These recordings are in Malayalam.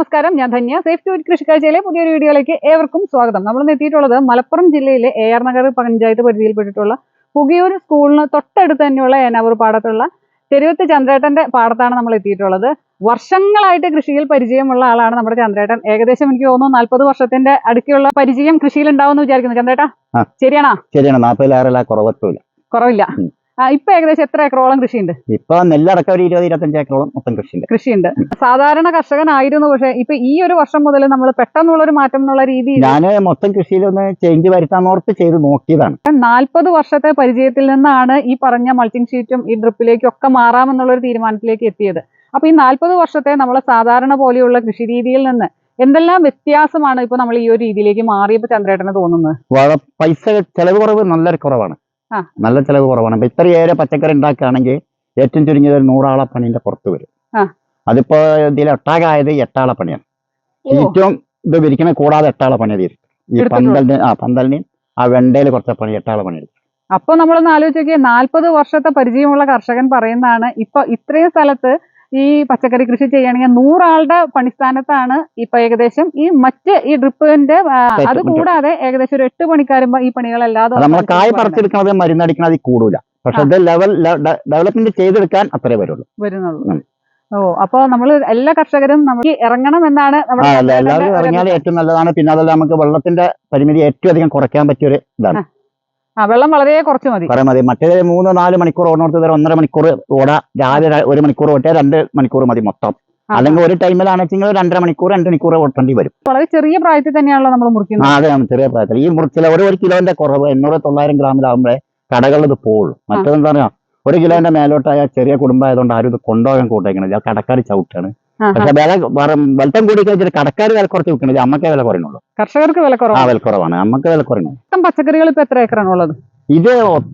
നമസ്കാരം ഞാൻ ധന്യ. സേഫ് ടു കൃഷിക്കാഴ്ചയിലെ പുതിയൊരു വീഡിയോയിലേക്ക് ഏവർക്കും സ്വാഗതം. നമ്മൾ എത്തിയിട്ടുള്ളത് മലപ്പുറം ജില്ലയിലെ എ ആർ നഗർ പഞ്ചായത്ത് പരിധിയിൽപ്പെട്ടിട്ടുള്ള പുകിയൂർ സ്കൂളിന് തൊട്ടടുത്ത് തന്നെയുള്ള ഏനാവൂർ പാടത്തുള്ള ചെരുവത്ത് ചന്ദ്രേട്ടന്റെ പാടത്താണ് നമ്മൾ എത്തിയിട്ടുള്ളത്. വർഷങ്ങളായിട്ട് കൃഷിയിൽ പരിചയമുള്ള ആളാണ് നമ്മുടെ ചന്ദ്രേട്ടൻ. ഏകദേശം എനിക്ക് തോന്നുന്നു നാല്പത് വർഷത്തിന്റെ അടുക്കുള്ള പരിചയം കൃഷിയിൽ ഉണ്ടാവുമെന്ന് വിചാരിക്കുന്നു. ചന്ദ്രേട്ടാ. ശരിയാണോ? ശരിയാണ്. നാൽപ്പതിലേറെ കുറവത്തുമില്ല കുറവില്ല. ഇപ്പൊ ഏകദേശം എത്ര ഏക്കറോളം കൃഷിയുണ്ട്? ഇപ്പൊ നെല്ലടക്കം ഒരു ഇരുപത് ഇരുപത്തഞ്ച് ഏക്കറോളം മൊത്തം കൃഷിയുണ്ട്. കൃഷിയുണ്ട്. സാധാരണ കർഷകനായിരുന്നു പക്ഷെ ഇപ്പൊ ഈ ഒരു വർഷം മുതൽ നമ്മൾ പെട്ടെന്നുള്ള ഒരു മാറ്റം എന്നുള്ള രീതിയിൽ ഞാൻ മൊത്തം കൃഷിയിൽ ഒന്ന് ചേഞ്ച് വരുത്താൻ ഓർത്ത് ചെയ്ത് നോക്കിയതാണ്. നാൽപ്പത് വർഷത്തെ പരിചയത്തിൽ നിന്നാണ് ഈ പറഞ്ഞ മൾട്ടിംഗ് ഷീറ്റും ഈ ഡ്രിപ്പിലേക്കും ഒക്കെ മാറാമെന്നുള്ള ഒരു തീരുമാനത്തിലേക്ക് എത്തിയത്. അപ്പൊ ഈ നാൽപ്പത് വർഷത്തെ നമ്മളെ സാധാരണ പോലെയുള്ള കൃഷി രീതിയിൽ നിന്ന് എന്തെല്ലാം വ്യത്യാസമാണ് ഇപ്പൊ നമ്മൾ ഈ ഒരു രീതിയിലേക്ക് മാറിയപ്പോ ചന്ദ്രേട്ടന് തോന്നുന്നത്? പൈസ ചെലവ് കുറവ് നല്ലൊരു കുറവാണ്. നല്ല ചിലവ് കുറവാണ് ഇപ്പൊ ഇത്രയേറെ പച്ചക്കറി ഉണ്ടാക്കുകയാണെങ്കിൽ ഏറ്റവും ചുരുങ്ങിയത് ഒരു നൂറാളെ പണിന്റെ പുറത്ത് വരും. അതിപ്പോ ഇതിൽ ഒട്ടാകായത് എട്ടാളെ പണിയാണ്. ഏറ്റവും ഇത് വിരിക്കണ കൂടാതെ എട്ടാളെ പണി തീരും ഈ. പന്തലിന് ആ പന്തലിന് ആ വെണ്ടയിൽ കുറച്ച് പണി എട്ടാളെ പണി എടുക്കും അപ്പൊ നമ്മളൊന്ന് ആലോചിച്ച് നോക്കിയാൽ നാൽപ്പത് വർഷത്തെ പരിചയമുള്ള കർഷകൻ പറയുന്നതാണ് ഇപ്പൊ ഇത്രയും സ്ഥലത്ത് ഈ പച്ചക്കറി കൃഷി ചെയ്യണമെങ്കിൽ നൂറാളുടെ പണിസ്ഥാനത്താണ് ഇപ്പൊ ഏകദേശം ഈ മറ്റ് ഈ ഡ്രിപ്പിന്റെ അത് കൂടാതെ ഏകദേശം ഒരു എട്ട് പണിക്കാരും ഈ പണികളല്ലാതെ കായ് പറിച്ചെടുക്കണത് മരുന്നടിക്കണത് കൂടൂല. പക്ഷെ ഇത് ലെവൽ ഡെവലപ്മെന്റ് ചെയ്തെടുക്കാൻ അത്രേ വരുള്ളൂ. വരുന്നുള്ളൂ. ഓ അപ്പൊ നമ്മൾ എല്ലാ കർഷകരും നമുക്ക് ഇറങ്ങണം എന്നാണ് എല്ലാവരും ഇറങ്ങിയാൽ ഏറ്റവും നല്ലതാണ്. പിന്നെ അതല്ല നമുക്ക് വെള്ളത്തിന്റെ പരിമിതി ഏറ്റവും അധികം കുറയ്ക്കാൻ പറ്റിയ ഒരു ഇതാണ് വെള്ളം വളരെ കുറച്ച് മതി. വളരെ മതി. മറ്റേ മൂന്ന് നാല് മണിക്കൂർ ഓടുന്നിടത്ത് വരെ ഒന്നര മണിക്കൂർ ഓടാ. രാവിലെ ഒരു മണിക്കൂർ ഓട്ടിയാൽ രണ്ട് മണിക്കൂർ മതി മൊത്തം. അല്ലെങ്കിൽ ഒരു ടൈമിലാണെങ്കിൽ വെച്ചെങ്കിൽ രണ്ടര മണിക്കൂർ രണ്ട് മണിക്കൂർ ഓട്ടേണ്ടി വരും. വളരെ ചെറിയ പ്രായത്തിൽ തന്നെയാണല്ലോ നമ്മൾ മുറിക്കുന്നത്. അതെ ചെറിയ പ്രായത്തിൽ. ഈ മുറിച്ചില ഒരു ഒരു കിലോന്റെ കുറവ് എണ്ണൂറ് തൊള്ളായിരം ഗ്രാമിലാകുമ്പോഴേ കടകളിൽ ഇത് പോവുള്ളൂ മറ്റേതെന്താ പറയാ? ഒരു കിലോന്റെ മേലോട്ടായ ചെറിയ കുടുംബമായതുകൊണ്ട് ആരും ഇത് കൊണ്ടുപോകാൻ കൂട്ടേക്കണില്ല. കടക്കാർ ചവിട്ടാണ്. പക്ഷെ വില വെൽത്തം കൂടി കഴിച്ചിട്ട് കടക്കാർ വില കുറച്ച് വിൽക്കണത് അമ്മക്കേ വില കുറയുന്നുള്ളൂ. കർഷകർക്ക് വില ആ കുറവാണ് വില കുറവാണ്. അമ്മയ്ക്ക് വില കുറയുന്നു മൊത്തം പച്ചക്കറികൾ ഇപ്പൊ എത്ര ഏക്കറാണ് ഉള്ളത്? ഇത്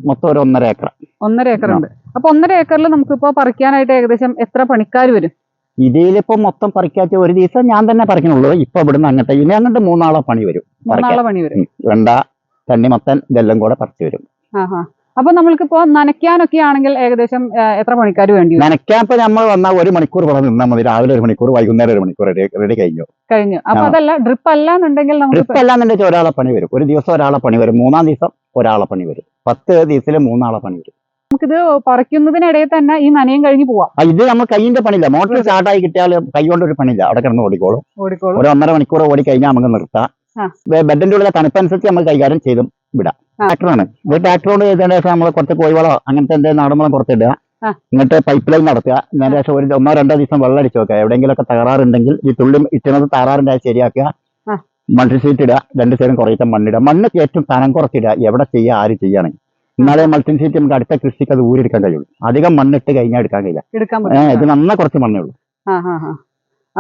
മൊത്തം ഒരു ഒന്നര ഏക്കർ ഒന്നര ഏക്കർ ഉണ്ട്. അപ്പൊ ഒന്നര ഏക്കറിൽ നമുക്കിപ്പോ പറിക്കാനായിട്ട് ഏകദേശം എത്ര പണിക്കാർ വരും? ഇതിലിപ്പോ മൊത്തം പറിക്കാച്ച ഒരു ദിവസം ഞാൻ തന്നെ പറിക്കണുള്ളൂ. ഇപ്പൊ ഇവിടുന്ന് അങ്ങോട്ട് ഇനി അങ്ങോട്ട് മൂന്നാളെ പണി വരും. പണി വരും. വെണ്ട തണ്ണിമത്തൻ ഇതെല്ലാം കൂടെ പറിച്ചു വരും. അപ്പൊ നമ്മൾക്കിപ്പോ നനയ്ക്കാനൊക്കെ ആണെങ്കിൽ ഏകദേശം എത്ര മണിക്കാർ വേണ്ടി നനയ്ക്കാൻ ഇപ്പൊ നമ്മൾ വന്നാൽ ഒരു മണിക്കൂർ ഇവിടെ നിന്നാൽ മതി. രാവിലെ ഒരു മണിക്കൂർ വൈകുന്നേരം ഒരു മണിക്കൂർ റെഡി കഴിഞ്ഞു. കഴിഞ്ഞു. അപ്പൊ അതല്ല ഡ്രിപ്പ് അല്ല എന്നുണ്ടെങ്കിൽ നമുക്ക് അല്ല എന്നുണ്ടെങ്കിൽ തന്നെ ഒരാളെ പണി വരും. ഒരു ദിവസം ഒരാളെ പണി വരും. മൂന്നാം ദിവസം ഒരാളെ പണി വരും. പത്ത് ദിവസത്തിൽ മൂന്നാളെ പണി വരും. നമുക്കിത് പറിക്കുന്നതിനിടയിൽ തന്നെ ഈ നനയും കഴിഞ്ഞ് പോവാം. ഇത് നമ്മൾ കൈയിന്റെ പണിയില്ല. മോട്ടോർ സ്റ്റാർട്ടായി കിട്ടിയാൽ കൈ കൊണ്ട് ഒരു പണിയില്ല. അവിടെ കിടന്ന് ഓടിക്കോളും. ഓടിക്കോളും. ഒരു ഒന്നര മണിക്കൂർ ഓടി കഴിഞ്ഞാൽ നമുക്ക് നിർത്താം. ബെഡിന്റെ ഉള്ളിലെ തണുപ്പനുസരിച്ച് നമ്മൾ കൈകാര്യം ചെയ്തും വിടാം. ട്രാക്ടറാണ് ഒരു ട്രാക്ടർ കൊണ്ട് ചെയ്തതിന് ശേഷം നമ്മൾ കുറച്ച് കോഴിവളോ അങ്ങനത്തെ എന്തെങ്കിലും നാടൻവളം പുറത്തിടുക. എന്നിട്ട് പൈപ്പ് ലൈൻ നടത്തുക. അതിന് ശേഷം ഒരു ഒന്നോ രണ്ടോ ദിവസം വെള്ളം അടിച്ചു വെക്കുക. എവിടെയെങ്കിലുമൊക്കെ തകരാറുണ്ടെങ്കിൽ ഈ തുള്ളി ഇട്ടുന്നത് തകരാറിന്റെ ശരിയാക്കുക. മൾട്ടി ഷീറ്റ് ഇടുക. രണ്ട് സൈഡും കുറേശ്ശെ മണ്ണിടുക. മണ്ണ് ഏറ്റവും കനം കുറച്ചിടുക. എവിടെ ചെയ്യുക ആര് ചെയ്യുകയാണെങ്കിൽ. എന്നാലേ മൾട്ടി ഷീറ്റ് നമുക്ക് അടുത്ത കൃഷിക്ക് അത് ഊരെടുക്കാൻ കഴിയുള്ളൂ. അധികം മണ്ണിട്ട് കഴിഞ്ഞാൽ എടുക്കാൻ കഴിയില്ല. ഇത് നന്ന കുറച്ച് മണ്ണേ ഉള്ളൂ.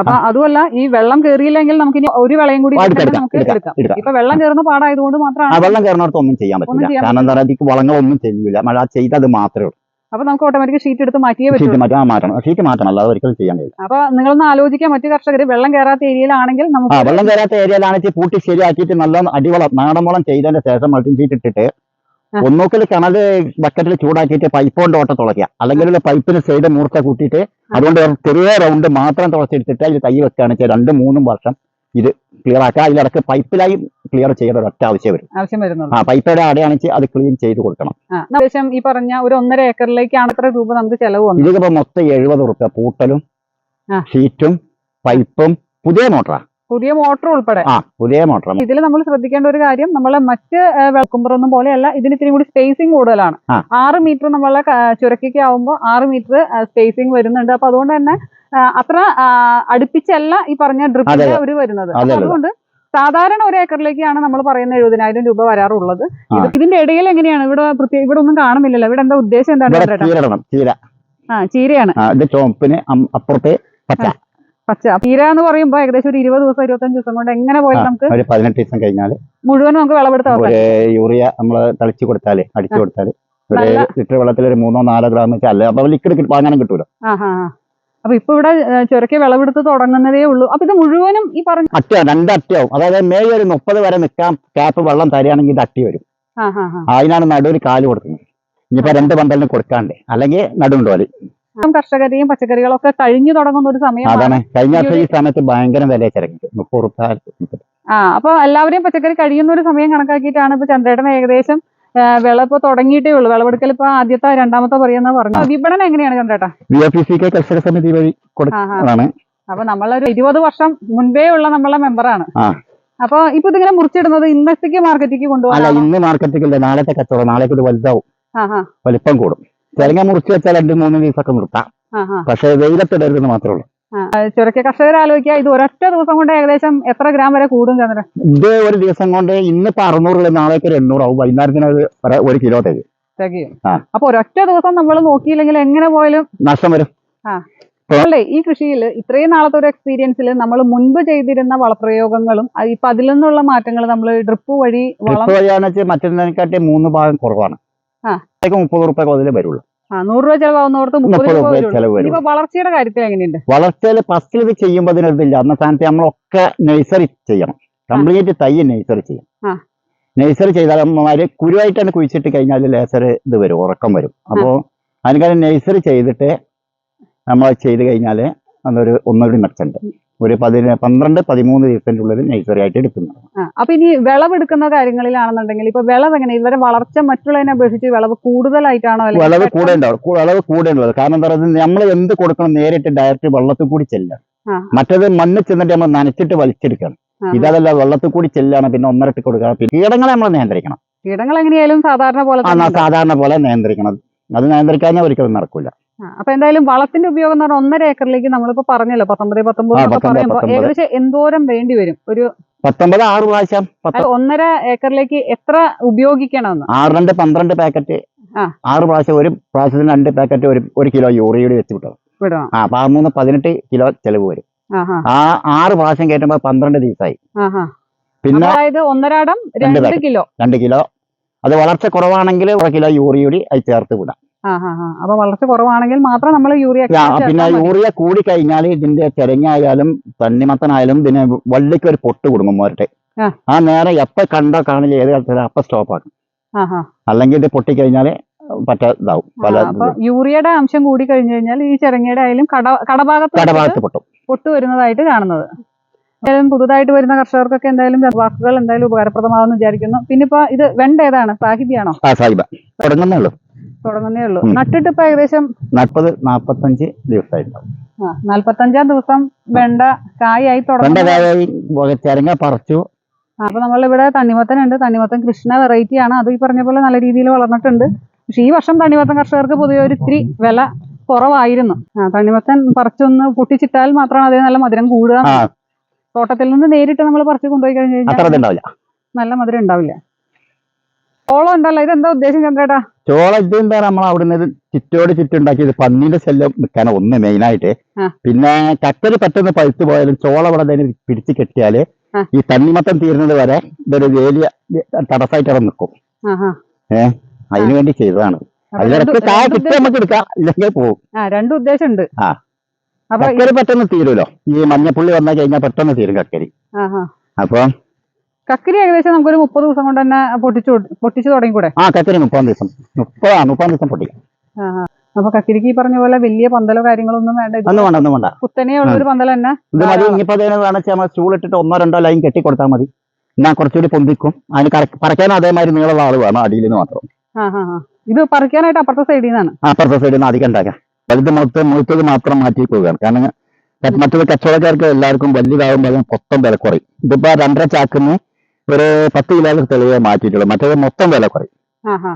അപ്പൊ അതുമല്ല ഈ വെള്ളം കയറിയില്ലെങ്കിൽ നമുക്ക് ഇനി ഒരു വിളയും കൂടി നമുക്ക് എടുക്കാം. ഇപ്പൊ വെള്ളം കയറുന്ന പാടായതുകൊണ്ട് മാത്രമാണ് വെള്ളം കയറുന്നിടത്ത് ഒന്നും ചെയ്യാൻ പറ്റില്ല കാരണം എന്താ പറയുക വളങ്ങളൊന്നും ചെയ്യില്ല മഴ ചെയ്തത് മാത്രമേ ഉള്ളൂ. അപ്പൊ നമുക്ക് ഓട്ടോമാറ്റിക് ഷീറ്റ് എടുത്ത് മാറ്റിയേ ഷീറ്റ് മാറ്റാൻ മാറ്റണം. ഷീറ്റ് മാറ്റണം. അല്ലാതെ ഒരിക്കലും ചെയ്യാൻ കഴിയില്ല. അപ്പൊ നിങ്ങളൊന്ന് ആലോചിക്കാൻ മറ്റു കർഷകർ വെള്ളം കയറാത്ത ഏരിയയിലാണെങ്കിൽ നമുക്ക് വെള്ളം കയറാത്ത ഏരിയയിലാണെങ്കിൽ പൂട്ടി ശരിയാക്കിയിട്ട് നല്ല അടിവളം നാടൻ വളം ചെയ്തതിന്റെ ശേഷം മൾട്ടി ഷീറ്റ് ഇട്ടിട്ട്. ഒന്നൂക്കൽ കിണൽ ബക്കറ്റിൽ ചൂടാക്കിയിട്ട് പൈപ്പ് കൊണ്ട് ഓട്ട തുളയ്ക്കുക. അല്ലെങ്കിൽ പൈപ്പിന് സൈഡ് മൂർച്ച കൂട്ടിയിട്ട് അതുകൊണ്ട് ചെറിയ റൗണ്ട് മാത്രം തുളച്ചെടുത്തിട്ട് അതിൽ കൈ വെക്കുകയാണ് വെച്ചാൽ രണ്ടും മൂന്നും വർഷം ഇത് ക്ലിയർ ആക്കുക. അതിലിടക്ക് പൈപ്പിലായി ക്ലിയർ ചെയ്യേണ്ട ഒരു ഒറ്റ ആവശ്യം വരും. ആവശ്യം വരുന്നുള്ളൂ. ആ പൈപ്പയുടെ അടയാണെങ്കിൽ അത് ക്ലീൻ ചെയ്ത് കൊടുക്കണം. ഏകദേശം ഈ പറഞ്ഞ ഒരു ഒന്നര ഏക്കറിലേക്കാണ് എത്ര രൂപ നമുക്ക് ചെലവ് ഇതിപ്പോ മൊത്തം എഴുപത് റുപ്യ പൂട്ടലും. ഷീറ്റും പൈപ്പും പുതിയ മോട്ടറാ പുതിയ മോട്ടർ ഉൾപ്പെടെ. ആ പുതിയ മോട്ടർ. ഇതിൽ നമ്മൾ ശ്രദ്ധിക്കേണ്ട ഒരു കാര്യം നമ്മളെ മറ്റ് വെളക്കുംപുറൊന്നും പോലെയല്ല ഇതിന് ഇത്തിരി കൂടി സ്പേസിംഗ് കൂടുതലാണ്. ആറ് മീറ്റർ നമ്മളെ ചുരക്കൊക്കെ ആവുമ്പോൾ ആറ് മീറ്റർ സ്പേസിംഗ് വരുന്നുണ്ട്. അപ്പൊ അതുകൊണ്ട് തന്നെ അത്ര അടുപ്പിച്ചല്ല ഈ പറഞ്ഞ ഡ്രിപ്പിന്റെ അതെ, ഒരു വരുന്നത്. അതുകൊണ്ട് സാധാരണ ഒരു ഏക്കറിലേക്കാണ് നമ്മൾ പറയുന്ന എഴുപതിനായിരം രൂപ വരാറുള്ളത്. ഇതിന്റെ ഇടയിൽ എങ്ങനെയാണ്? ഇവിടെ പ്രത്യേക ഇവിടെ ഒന്നും കാണുന്നില്ലല്ലോ. ഇവിടെ എന്താ ഉദ്ദേശം എന്താണ് ചീര ആ ചീരയാണ്. ഇത് ചുവപ്പിന് അപ്പുറത്തെ പച്ച. പച്ച. തീര എന്ന് പറയുമ്പോൾ ഏകദേശം ഒരു ഇരുപത് ദിവസം ഇരുപത്തഞ്ച് ദിവസം കൊണ്ട് എങ്ങനെ പോയാലും നമുക്ക് ഒരു പതിനെട്ട് ദിവസം കഴിഞ്ഞാൽ മുഴുവൻ നമുക്ക് വിളവെടുത്താൽ യൂറിയ നമ്മൾ തളിച്ചു കൊടുത്താൽ അടിച്ചു കൊടുത്താൽ ഒരു ലിറ്റർ വെള്ളത്തിൽ ഒരു മൂന്നോ നാലോ ഗ്രാം വെച്ചാൽ അപ്പൊ ലിക്വിഡ് വാങ്ങാനും കിട്ടൂല. അപ്പൊ ഇപ്പൊ ഇവിടെ ചുരക്കെ വിളവെടുത്ത് തുടങ്ങുന്നതേ ഉള്ളൂ. അപ്പൊ ഇത് മുഴുവനും ഈ പറഞ്ഞ അറ്റ രണ്ട് അട്ടിയാവും. അതായത് മെയ് ഒരു മുപ്പത് വരെ നിൽക്കാൻ ക്യാപ്പ് വെള്ളം തരികയാണെങ്കിൽ ഇത് അട്ടി വരും. അതിനാണ് നടുവിൽ കാൽ കൊടുക്കുന്നത്. ഇനിയിപ്പോ രണ്ട് പന്തലിന് കൊടുക്കാണ്ട്. അല്ലെങ്കിൽ നടുവുണ്ട് പോലെ കർഷകരെയും പച്ചക്കറികളൊക്കെ കഴിഞ്ഞു തുടങ്ങുന്ന ഒരു സമയം അതാണ്. കഴിഞ്ഞ വർഷം ഈ സമയത്ത് ഭയങ്കര വില മുപ്പത് ആ അപ്പൊ എല്ലാവരെയും പച്ചക്കറി കഴിയുന്ന ഒരു സമയം കണക്കാക്കിയിട്ടാണ് ഇപ്പൊ ചന്ദ്രേട്ടൻ ഏകദേശം ആ, വിള ഇപ്പൊ തുടങ്ങിയിട്ടേ ഉള്ളൂ. വിളവെടുക്കൽ ഇപ്പൊ ആദ്യത്തെ രണ്ടാമത്തെ പറയുന്ന പറഞ്ഞു വിപണനം എങ്ങനെയാണ് ചന്ദ്രേട്ടാ? വി എഫ് സി കെ കർഷക സമിതി വഴി. കൊടുക്കുന്നതാണ്. അപ്പൊ നമ്മളൊരു ഇരുപത് വർഷം മുൻപേ ഉള്ള നമ്മളെ മെമ്പറാണ്. അപ്പൊ ഇപ്പൊ ഇതിങ്ങനെ മുറിച്ചിടുന്നത് ഇന്നത്തേക്ക് മാർക്കറ്റിലേക്ക് കൊണ്ടുപോകാം ഇന്ന് മാർക്കറ്റിലേക്ക് നാളത്തെ കച്ചവടം നാളെ കൂടി വലുതാവും. വലിപ്പം കൂടും. ചിരങ്ങ മുറിച്ച് വെച്ചാൽ രണ്ട് മൂന്ന് ദിവസമൊക്കെ നിർത്താം. പക്ഷെ വെയിലത്തിടരുതെന്ന് മാത്രമേ ഉള്ളൂ. ചുരക്ക കർഷകർ ആലോചിക്കുക ഇത് ഒരൊറ്റ ദിവസം കൊണ്ട് ഏകദേശം എത്ര ഗ്രാം വരെ കൂടും ചന്ദ്രൻ? ഇത് ഒരു ദിവസം കൊണ്ട് ഇന്നിപ്പോ അറുന്നൂറ് നാളേക്ക് ഒരു എണ്ണൂറാവും വൈകുന്നേരത്തിന് ഒരു കിലോ തരും തികയും. ആ. അപ്പൊ ഒരൊറ്റ ദിവസം നമ്മൾ നോക്കിയില്ലെങ്കിൽ എങ്ങനെ പോയാലും നഷ്ടം വരും. അല്ലേ ഈ കൃഷിയിൽ ഇത്രയും നാളത്തെ ഒരു എക്സ്പീരിയൻസിൽ നമ്മൾ മുൻപ് ചെയ്തിരുന്ന വളപ്രയോഗങ്ങളും ഇപ്പൊ അതിൽ നിന്നുള്ള മാറ്റങ്ങൾ നമ്മൾ ഡ്രിപ്പ് വഴി വളം വഴിയാണെന്ന് വഴിയാന്ന് വെച്ചാൽ മറ്റൊന്നിനെക്കാട്ടി മൂന്ന് ഭാഗം കുറവാണ്. അതിലേക്ക് മുപ്പത് രൂപ അതിലേ വരുള്ളൂ. നൂറ് രൂപ മുപ്പത് രൂപ ചെലവ് വരും വളർച്ചയുടെ കാര്യത്തിൽ എങ്ങനെയുണ്ട്? വളർച്ചയിൽ ഫസ്റ്റിൽ ഇത് ചെയ്യുമ്പോൾ അതിനൊരിതില്ല അന്ന സ്ഥാനത്ത് നമ്മളൊക്കെ നഴ്സറി ചെയ്യണം. കംപ്ലീറ്റ് തൈ നഴ്സറി ചെയ്യണം. നഴ്സറി ചെയ്താൽ അമ്മമാര് കുരുവായിട്ടാണ് കുഴിച്ചിട്ട് കഴിഞ്ഞാൽ ലേസർ ഇത് വരും ഉറക്കം വരും. അപ്പോൾ അതിനേക്കാളും നഴ്സറി ചെയ്തിട്ട് നമ്മൾ ചെയ്ത് കഴിഞ്ഞാൽ അതൊരു ഒന്നുകൂടി മെച്ചമുണ്ട് ഒരു പതിന പന്ത്രണ്ട് പതിമൂന്ന് ദിവസത്തിന്റെ ഉള്ളിൽ നഴ്സറി ആയിട്ട് എടുക്കുന്നത്. അപ്പൊ ഇനി വിളവെടുക്കുന്ന കാര്യങ്ങളിലാണെന്നുണ്ടെങ്കിൽ ഇപ്പൊ വിളവ് എങ്ങനെ? ഇവരെ വളർച്ച മറ്റുള്ളതിനെ അപേക്ഷിച്ച് വിളവ് കൂടുതലായിട്ടാണോ വിളവ് കൂടെ ഉണ്ടാവും വിളവ് കൂടെ ഉണ്ടാവും കാരണം എന്താ പറയുക നമ്മൾ എന്ത് കൊടുക്കണം നേരിട്ട് ഡയറക്റ്റ് വെള്ളത്തിൽ കൂടി ചെല്ലാം മറ്റത് മണ്ണ് ചെന്നിട്ട് നമ്മൾ നനച്ചിട്ട് വലിച്ചെടുക്കണം. ഇതല്ല വെള്ളത്തിൽ കൂടി ചെല്ലാണ് പിന്നെ ഒന്നരട്ട് കൊടുക്കണം പിന്നെ കീടങ്ങളെ നമ്മൾ നിയന്ത്രിക്കണം. കീടങ്ങൾ എങ്ങനെയായാലും സാധാരണ പോലെ. സാധാരണ പോലെ നിയന്ത്രിക്കണം. അത് നിയന്ത്രിക്കാൻ ഒരിക്കലും നടക്കില്ല അപ്പൊ എന്തായാലും വളത്തിന്റെ ഉപയോഗം എന്ന് പറഞ്ഞാൽ ഒന്നര ഏക്കറിലേക്ക് നമ്മളിപ്പോ പറഞ്ഞല്ലോ പത്തൊമ്പത് പത്തൊമ്പത് ഏകദേശം എന്തോരം വേണ്ടി വരും? ഒരു പത്തൊമ്പത് ആറ് പ്രാവശ്യം ഒന്നര ഏക്കറിലേക്ക് എത്ര ഉപയോഗിക്കണമെന്ന്? ആറ് രണ്ട് പന്ത്രണ്ട് പാക്കറ്റ് ആറ് പ്രാവശ്യം ഒരു പ്രാവശ്യത്തിന് രണ്ട് പാക്കറ്റ് ഒരു ഒരു കിലോ യൂറിയയുടെ വെച്ച് വിട്ടത്. ആ പതിമൂന്ന് പതിനെട്ട് കിലോ ചെലവ് വരും. ആ ആറ് പ്രാവശ്യം കയറ്റുമ്പോ പന്ത്രണ്ട് ദിവസമായി പിന്നെ അതായത് ഒന്നരാടം രണ്ട്. കിലോ. രണ്ട് കിലോ. അത് വളർച്ച കുറവാണെങ്കിൽ ഒരു കിലോ യൂറിയൂടി അത് ചേർത്ത് വിടാം. അപ്പൊ വളർച്ച കുറവാണെങ്കിൽ മാത്രം നമ്മൾ യൂറിയ പിന്നെ യൂറിയ കൂടി കഴിഞ്ഞാൽ ഇതിന്റെ ചെരങ്ങായാലും തണ്ണിമത്തനായാലും പിന്നെ വള്ളിക്ക് ഒരു പൊട്ട് കൊടുക്കും മോരട്ടെ. ആ. നേരം എപ്പോ കണ്ടോ കാണില്ല ഏത് കാലത്തും അപ്പൊ സ്റ്റോപ്പ് ആക്കും അല്ലെങ്കിൽ ഇത് പൊട്ടിക്കഴിഞ്ഞാൽ പറ്റാതാവും പല യൂറിയയുടെ അംശം കൂടി കഴിഞ്ഞു കഴിഞ്ഞാൽ ഈ ചെരങ്ങയുടെ ആയാലും കട കടഭാഗത്ത് കടഭാഗത്ത് പൊട്ടും. പൊട്ട് വരുന്നതായിട്ട് കാണുന്നത്. എന്തായാലും പുതുതായിട്ട് വരുന്ന കർഷകർക്കൊക്കെ എന്തായാലും വാക്കുകൾ എന്തായാലും ഉപകാരപ്രദമാകുമെന്ന് വിചാരിക്കുന്നു. പിന്നെ ഇപ്പൊ ഇത് വെണ്ട ഏതാണ്? സാഹിബിയാണോ? സാഹിബ. തുടങ്ങുന്നേ ഉള്ളൂ. തുടങ്ങുന്നേ ഉള്ളൂ. നട്ടിട്ട് ഇപ്പൊ ഏകദേശം നാൽപ്പത് നാൽപ്പത്തഞ്ച് ദിവസമായിട്ടുണ്ടാവും നാല്പത്തഞ്ചാം ദിവസം വെണ്ട കായായി തുടങ്ങി കായായി ചെരങ്ങ പറിച്ചു. അപ്പൊ നമ്മളിവിടെ തണ്ണിമത്തൻ ഉണ്ട് തണ്ണിമത്തൻ കൃഷ്ണ വെറൈറ്റി ആണ്. അത് ഈ പറഞ്ഞ പോലെ നല്ല രീതിയിൽ വളർന്നിട്ടുണ്ട്. പക്ഷെ ഈ വർഷം തണ്ണിമത്തൻ കർഷകർക്ക് പൊതുവെ ഒരു ഇത്തിരി വില കുറവായിരുന്നു. ആ തണ്ണിമത്തൻ പറിച്ചൊന്ന് പൊട്ടിച്ചിട്ടാൽ മാത്രമാണ് അതിന് നല്ല മധുരം കൂടുക. ആ. തോട്ടത്തിൽ നിന്ന് നേരിട്ട് നമ്മൾ പറിച്ച് കൊണ്ടുപോയി കഴിഞ്ഞു അത്ര കഴിഞ്ഞാൽ ഇതുണ്ടാവില്ല നല്ല മധുരം ഉണ്ടാവില്ല. ഓളം ഉണ്ടല്ലോ ഇതെന്താ ഉദ്ദേശം ചന്ദ്രേട്ടാ? ചോളം ഇത് എന്താ നമ്മൾ അവിടുന്ന് ഇത് ചുറ്റോട് ചുറ്റുണ്ടാക്കിയത് പന്നീന്റെ ശല്യം നിൽക്കാൻ ഒന്ന് മെയിനായിട്ട്. പിന്നെ കക്കരി പെട്ടെന്ന് പഴുത്തു പോയാലും ചോളം ഇവിടെ തന്നെ പിടിച്ചു കെട്ടിയാൽ ഈ തണ്ണിമത്തം തീരുന്നത് വരെ ഇതൊരു വേലിയ തടസ്സമായിട്ട് അവിടെ നിൽക്കും ഏ അതിനു വേണ്ടി ചെയ്തതാണ്. അതിലിടക്ക് രണ്ട് കായ കിട്ടി നമുക്ക് എടുക്കാം ഇല്ലെങ്കിൽ പോകും രണ്ട് ഉദ്ദേശമുണ്ട്. കക്കരി പെട്ടെന്ന് തീരുമല്ലോ ഈ മഞ്ഞപ്പുള്ളി വന്നാൽ കഴിഞ്ഞാൽ പെട്ടെന്ന് തീരും കക്കരി അപ്പൊ കക്കിരി ഏകദേശം നമുക്കൊരു മുപ്പത് ദിവസം കൊണ്ട് തന്നെ പൊട്ടിച്ചു പൊട്ടിച്ചു തുടങ്ങിക്കൂടെ? ആ കക്കരി മുപ്പതാം ദിവസം. മുപ്പതാ മുപ്പതാം ദിവസം പൊട്ടിക്കും അപ്പൊ കക്കിരിക്ക് ഈ പറഞ്ഞ പോലെ വലിയ പന്തലോ കാര്യങ്ങളോ ഒന്നും വേണ്ട ഒന്നും വേണ്ട. ഒന്നും വേണ്ട കുത്തനെയുള്ള ഒരു പന്തൽ തന്നെ ഇത് മതി ഇനിയിപ്പോ നമ്മൾ സ്റ്റൂൾ ഇട്ടിട്ട് ഒന്നോ രണ്ടോ ലൈൻ കെട്ടി കൊടുത്താൽ മതി. ഞാൻ കുറച്ചുകൂടി പൊന്തിക്കും. അതിന് പറിക്കാൻ അതേമാതിരി നീളമുള്ള ആൾ വേണം അടിയിൽ നിന്ന് മാത്രം. ഇത് പറിക്കാനായിട്ട് അപ്പുറത്തെ സൈഡിൽ നിന്നാണ് അപ്പുറത്തെ സൈഡിൽ നിന്ന് അധികം ഉണ്ടാക്കാം. വലുത് മുഴുത്ത് മുഴുത്തത് മാത്രം മാറ്റി പോവുകയാണ് കാരണം മറ്റൊരു കച്ചവടക്കാർക്ക് എല്ലാവർക്കും വലുതാകുമ്പോൾ അതിന് മൊത്തം വില കുറയും ഇതിപ്പോ രണ്ടര ചാക്കിന് ഒരു പത്ത് കിലോ തെളിവേ മാറ്റിയിട്ടുള്ളൂ. മറ്റേത് മൊത്തം വില കുറയും. ആഹാ.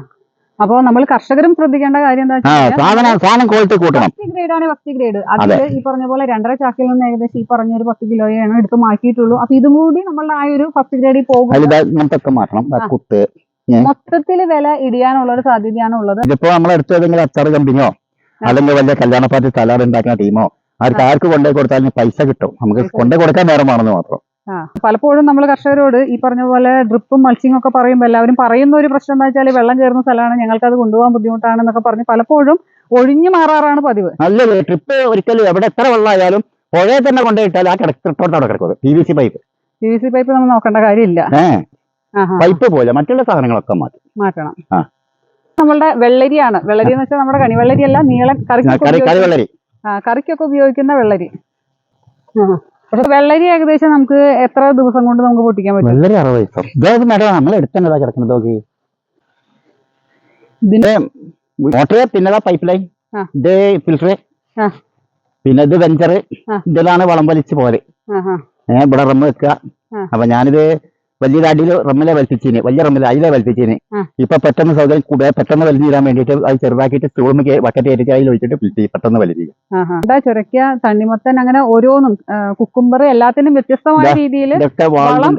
അപ്പൊ നമ്മൾ കർഷകരും ശ്രദ്ധിക്കേണ്ട കാര്യം എന്താ സാധനം സാധനം ക്വാളിറ്റി കൂട്ടണം. ഫസ്റ്റ് ഗ്രേഡ് ആണ് ഫസ്റ്റ് ഗ്രേഡ് അതിൽ ഈ പറഞ്ഞ പോലെ രണ്ടര ചാക്കിൽ നിന്ന് ഏകദേശം ഈ പറഞ്ഞ ഒരു പത്ത് കിലോയാണ് എടുത്ത് മാറ്റിയിട്ടുള്ളൂ. അപ്പൊ ഇതും കൂടി നമ്മളുടെ ആ ഒരു ഫസ്റ്റ് ഗ്രേഡിൽ പോകും മാറ്റണം. കുത്ത് മൊത്തത്തിൽ വില ഇടിയാനുള്ള ഒരു സാധ്യതയാണ് ഉള്ളത്. ഇതിപ്പോ നമ്മൾ എടുത്ത ഏതെങ്കിലും അച്ചാർ കമ്പനിയോ അല്ലെങ്കിൽ വലിയ കല്യാണ പാർട്ടി സ്ഥലം ഉണ്ടാക്കുന്ന ടീമോ അവർക്ക് ആർക്ക് കൊണ്ടുപോയി കൊടുത്താലും പൈസ കിട്ടും. നമുക്ക് കൊണ്ടുപോയി കൊടുക്കാൻ നേരമാണെന്ന് മാത്രം. ആ പലപ്പോഴും നമ്മൾ കർഷകരോട് ഈ പറഞ്ഞ പോലെ ഡ്രിപ്പും മൾച്ചിങ് ഒക്കെ പറയുമ്പോൾ എല്ലാവരും പറയുന്ന ഒരു പ്രശ്നം എന്താ വെച്ചാൽ വെള്ളം കയറുന്ന സ്ഥലമാണ് ഞങ്ങൾക്ക് അത് കൊണ്ടുപോകാൻ ബുദ്ധിമുട്ടാണെന്നൊക്കെ പറഞ്ഞ് പലപ്പോഴും ഒഴിഞ്ഞു മാറാറാണ് പതിവ്. അല്ലേ ട്രിപ്പ് ഒരിക്കലും എവിടെ എത്ര വെള്ളമായാലും പുഴയെ തന്നെ കൊണ്ടുപോയിട്ടാൽ ആ കിടക്കിട്ടോട്ട് അവിടെ കിടക്കുന്നത് P V C pipe P V C pipe നമ്മൾ നോക്കേണ്ട കാര്യമില്ല. പൈപ്പ് പോലെ മറ്റുള്ള സാധനങ്ങളൊക്കെ മാറ്റി. മാറ്റണം. നമ്മളുടെ വെള്ളരിയാണ്. വെള്ളരി എന്ന് വെച്ചാൽ നമ്മുടെ കണിവെള്ളരി അല്ല നീളം കറിക്കൊക്കെ കറി കറി ഉപയോഗിക്കുന്ന- വെള്ളരി കറിക്കൊക്കെ ഉപയോഗിക്കുന്ന വെള്ളരി. ആ. പക്ഷെ വെള്ളരി ഏകദേശം നമുക്ക് എത്ര ദിവസം കൊണ്ട് നമുക്ക് പൊട്ടിക്കാൻ പറ്റും? വെള്ളരി അറുപത് ദിവസം ഇതായത് മേഡം നമ്മൾ എടുത്തേണ്ടതാ കിടക്കുന്നത് നോക്കി. ഇതിന്റെ മോട്ടർ പിന്നെ പൈപ്പ് ലൈൻ. ഇത് ഫിൽറ്റർ ആ. പിന്നെ ഇത് വെഞ്ചർ. ഇതിലാണ് വളം വലിച്ച് പോലെ ഇവിടെ റമ്മ് വെക്കുക. അപ്പൊ ഞാനിത് വലിയ അടിയിൽ റമ്മിലെ വലിപ്പിച്ചിന് വലിയ റമ്മിലെ അതിലെ വലിപ്പിച്ചിന്. ഇപ്പൊ പെട്ടെന്ന് സൗകര്യം പെട്ടെന്ന് വലിച്ചു തരാൻ വേണ്ടിയിട്ട് അത് ചെറുതാക്കിയിട്ട് സ്റ്റൂളിന് വക്കറ്റ് കയറ്റി അതിൽ ഒഴിച്ചിട്ട് പെട്ടെന്ന് വലിച്ചു ആഹാ. ചുരക്ക തണ്ണിമത്തൻ അങ്ങനെ ഓരോന്നും കുക്കുംബർ എല്ലാത്തിനും വ്യത്യസ്തമായ. രീതിയിൽ വളം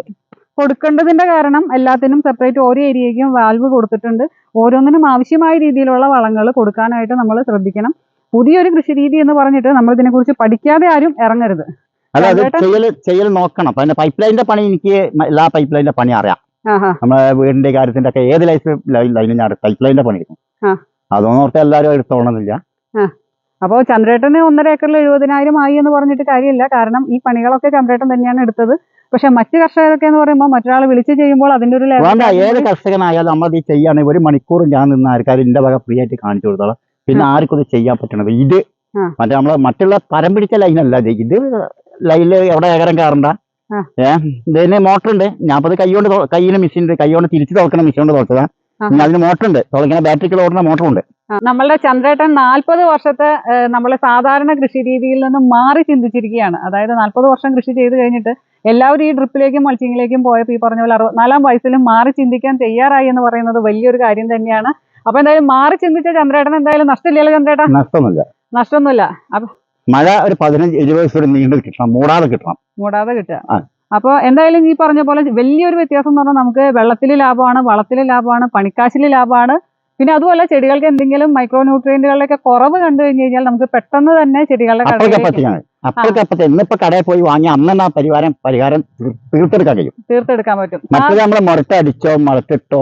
കൊടുക്കേണ്ടതിന്റെ കാരണം എല്ലാത്തിനും സെപ്പറേറ്റ് ഓരോ ഏരിയയ്ക്കും വാൽവ് കൊടുത്തിട്ടുണ്ട് ഓരോന്നിനും ആവശ്യമായ രീതിയിലുള്ള വളങ്ങൾ കൊടുക്കാനായിട്ട് നമ്മൾ ശ്രദ്ധിക്കണം പുതിയൊരു കൃഷി രീതി എന്ന് പറഞ്ഞിട്ട് നമ്മൾ ഇതിനെക്കുറിച്ച് പഠിക്കാതെ ആരും ഇറങ്ങരുത് അല്ല അത്. ചെയ്യൽ ചെയ്യൽ നോക്കണം. അപ്പൊ അതിന്റെ പൈപ്പ് ലൈനിന്റെ പണി എനിക്ക് എല്ലാ പൈപ്പ് ലൈനിന്റെ പണി അറിയാം. നമ്മളെ വീടിന്റെ കാര്യത്തിന്റെ ഒക്കെ ഏത് ലൈഫ് ലൈനിൽ ഞാൻ പൈപ്പ് ലൈനിന്റെ പണി എടുക്കും. ആ. അതൊന്നും ഓർത്ത് എല്ലാവരും എടുത്തോളണമെന്നില്ല അപ്പോൾ ചന്ദ്രേട്ടന് ഒന്നര ഏക്കറിൽ എഴുപതിനായിരം ആയി എന്ന് പറഞ്ഞിട്ട് കാര്യമില്ല. കാരണം ഈ പണികളൊക്കെ ചന്ദ്രേട്ടൻ തന്നെയാണ് എടുത്തത്. പക്ഷെ മറ്റു കർഷകരൊക്കെ എന്ന് പറയുമ്പോൾ മറ്റൊരാൾ വിളിച്ച് ചെയ്യുമ്പോൾ അതിന്റെ ഒരു വേണ്ട ഏത് കർഷകനായാലും നമ്മൾ ഇത് ചെയ്യാണ് ഒരു മണിക്കൂർ ഞാൻ നിന്ന് ആർക്കാരും എന്റെ വക ഫ്രീ ആയിട്ട് കാണിച്ചു കൊടുത്തോളാം. പിന്നെ ആർക്കും ഇത് ചെയ്യാൻ പറ്റണത് ഇത് മറ്റേ നമ്മളെ മറ്റുള്ള തരം പിടിച്ച ലൈനല്ല ഇത് ലൈനിൽ എവിടെ ഏകരം കയറണ്ട. ഏഹ് ഇതിന് മോട്ടർ ഉണ്ട് ഞാൻ അപ്പൊ കൈകൊണ്ട് കയ്യിന് മെഷീൻ ഉണ്ട്. കൈകൊണ്ട് തിരിച്ച് തുറക്കണ മെഷീൻ കൊണ്ട് തുറക്കുക പിന്നെ അതിന് മോട്ടർ ഉണ്ട് തുറക്കണ ബാറ്ററിക്ക് ഓടുന്ന മോട്ടർ ഉണ്ട് ആ, നമ്മളുടെ ചന്ദ്രേട്ടൻ നാൽപ്പത് വർഷത്തെ നമ്മളെ സാധാരണ കൃഷി രീതിയിൽ നിന്ന് മാറി ചിന്തിച്ചിരിക്കുകയാണ്. അതായത് നാൽപ്പത് വർഷം കൃഷി ചെയ്ത് കഴിഞ്ഞിട്ട് എല്ലാവരും ഈ ഡ്രിപ്പിലേക്കും മൾച്ചിങ്ങിലേക്കും പോയപ്പോൾ ഈ പറഞ്ഞ പോലെ അറുപത്തിനാലാം വയസ്സിലും മാറി ചിന്തിക്കാൻ തയ്യാറായി എന്ന് പറയുന്നത് വലിയൊരു കാര്യം തന്നെയാണ്. അപ്പൊ എന്തായാലും മാറി ചിന്തിച്ച ചന്ദ്രേട്ടൻ എന്തായാലും നഷ്ടമില്ലല്ലോ ചന്ദ്രേട്ടൻ നഷ്ടമൊന്നുമില്ല. നഷ്ടമൊന്നുമില്ല. അപ്പൊ മഴ ഒരു പതിനഞ്ച് ഇരുപത് ദിവസം നീണ്ടു കിട്ടണം മൂടാതെ കിട്ടണം. മൂടാതെ കിട്ടുക. അപ്പൊ അപ്പോൾ എന്തായാലും ഈ പറഞ്ഞ പോലെ വലിയൊരു വ്യത്യാസം എന്ന് പറഞ്ഞാൽ നമുക്ക് വെള്ളത്തിൽ ലാഭമാണ് വളത്തിൽ ലാഭമാണ് പണിക്കാശിൽ ലാഭമാണ്. പിന്നെ അതുപോലെ ചെടികൾക്ക് എന്തെങ്കിലും മൈക്രോ ന്യൂട്രിയന്റുകളുടെയൊക്കെ കുറവ് കണ്ടു കഴിഞ്ഞ് കഴിഞ്ഞാൽ നമുക്ക് പെട്ടെന്ന് തന്നെ ചെടികളുടെ അപ്പോഴത്തെ ഇന്നിപ്പോ കടയിൽ പോയി വാങ്ങി അന്നെന്നാ പരിഹാരം പരിഹാരം തീർ- തീർത്തെടുക്കാൻ കഴിയും. തീർത്തെടുക്കാൻ പറ്റും. മറ്റേ നമ്മൾ മുറത്തടിച്ചോ മുളത്തിട്ടോ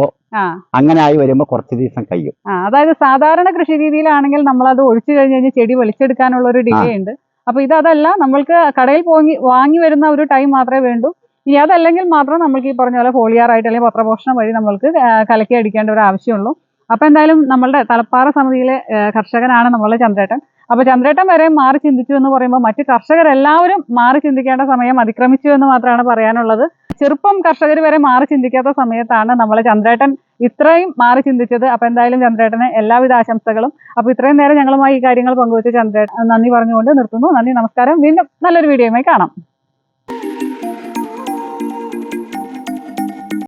അങ്ങനെ ആയി വരുമ്പോ കുറച്ച് ദിവസം കഴിയും. ആ അതായത് സാധാരണ കൃഷി രീതിയിലാണെങ്കിൽ നമ്മൾ അത് ഒഴിച്ചു കഴിഞ്ഞ് കഴിഞ്ഞാൽ ചെടി വലിച്ചെടുക്കാനുള്ള ഒരു ഡിലേ ഉണ്ട്. അപ്പൊ ഇത് അതല്ല നമ്മൾക്ക് കടയിൽ പോയി വാങ്ങി വരുന്ന ഒരു ടൈം മാത്രമേ വേണ്ടൂ. ഇനി അതല്ലെങ്കിൽ മാത്രം നമ്മൾക്ക് ഈ പറഞ്ഞ പോലെ ഫോളിയാർ ആയിട്ട് അല്ലെങ്കിൽ പത്രപോഷണം വഴി നമ്മൾക്ക് കലക്കി അടിക്കേണ്ട ഒരു ആവശ്യമുള്ളൂ. അപ്പൊ എന്തായാലും നമ്മളുടെ തലപ്പാറ സമിതിയിലെ കർഷകനാണ് നമ്മളുടെ ചന്ദ്രേട്ടൻ. അപ്പൊ ചന്ദ്രേട്ടൻ വരെ മാറി ചിന്തിച്ചു എന്ന് പറയുമ്പോൾ മറ്റു കർഷകരെല്ലാവരും മാറി ചിന്തിക്കേണ്ട സമയം അതിക്രമിച്ചു എന്ന് മാത്രമാണ് പറയാനുള്ളത്. ചെറുപ്പം കർഷകർ വരെ മാറി ചിന്തിക്കാത്ത സമയത്താണ് നമ്മൾ ചന്ദ്രേട്ടൻ ഇത്രയും മാറി ചിന്തിച്ചത്. അപ്പൊ എന്തായാലും ചന്ദ്രേട്ടന് എല്ലാവിധ ആശംസകളും. അപ്പൊ ഇത്രയും നേരം ഞങ്ങളുമായി ഈ കാര്യങ്ങൾ പങ്കുവെച്ച് ചന്ദ്രേട്ടൻ നന്ദി പറഞ്ഞുകൊണ്ട് നിർത്തുന്നു. നന്ദി നമസ്കാരം. വീണ്ടും നല്ലൊരു വീഡിയോയുമായി കാണാം.